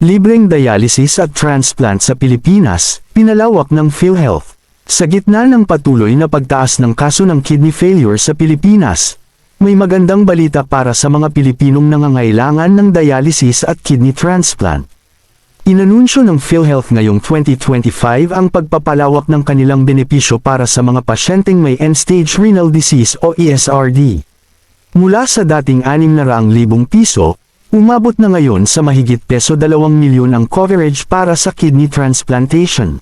Libreng dialysis at transplant sa Pilipinas, pinalawak ng PhilHealth. Sa gitna ng patuloy na pagtaas ng kaso ng kidney failure sa Pilipinas, may magandang balita para sa mga Pilipinong nangangailangan ng dialysis at kidney transplant. Inanunsyo ng PhilHealth ngayong 2025 ang pagpapalawak ng kanilang benepisyo para sa mga pasyenteng may end-stage renal disease o ESRD. Mula sa dating 600,000 piso, umabot na ngayon sa mahigit peso 2 milyon ang coverage para sa kidney transplantation.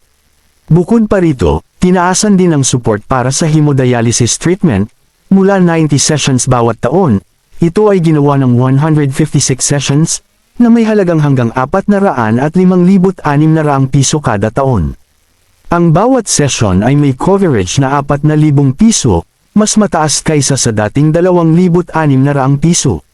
Bukod pa rito, tinaasan din ang support para sa hemodialysis treatment, mula 90 sessions bawat taon, ito ay ginawa ng 156 sessions, na may halagang hanggang 400 at 5,600 piso kada taon. Ang bawat session ay may coverage na 4,000 piso, mas mataas kaysa sa dating 2,600 piso.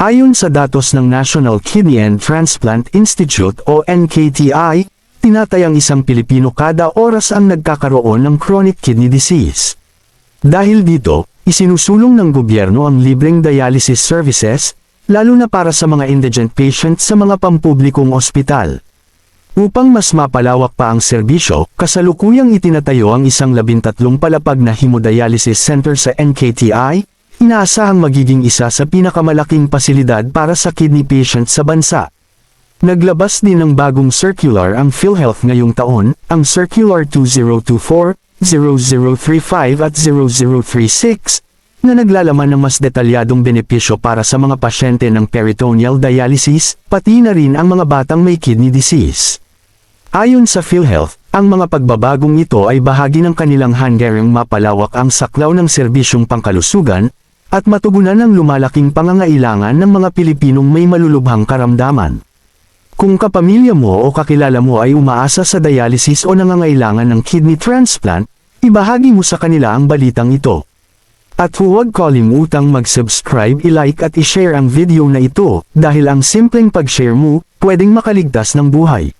Ayon sa datos ng National Kidney and Transplant Institute o NKTI, tinatayang isang Pilipino kada oras ang nagkakaroon ng chronic kidney disease. Dahil dito, isinusulong ng gobyerno ang libreng dialysis services, lalo na para sa mga indigent patients sa mga pampublikong ospital. Upang mas mapalawak pa ang serbisyo, kasalukuyang itinatayo ang isang labintatlong palapag na hemodialysis center sa NKTI, inaasahang magiging isa sa pinakamalaking pasilidad para sa kidney patients sa bansa. Naglabas din ng bagong circular ang PhilHealth ngayong taon, ang Circular 2024, 0035 at 0036, na naglalaman ng mas detalyadong benepisyo para sa mga pasyente ng peritoneal dialysis, pati na rin ang mga batang may kidney disease. Ayon sa PhilHealth, ang mga pagbabagong ito ay bahagi ng kanilang hanggaring mapalawak ang saklaw ng serbisyong pangkalusugan, at matugunan ang lumalaking pangangailangan ng mga Pilipinong may malulubhang karamdaman. Kung kapamilya mo o kakilala mo ay umaasa sa dialysis o nangangailangan ng kidney transplant, ibahagi mo sa kanila ang balitang ito. At huwag kalimutang mag-subscribe, i-like at i-share ang video na ito dahil ang simpleng pag-share mo, pwedeng makaligtas ng buhay.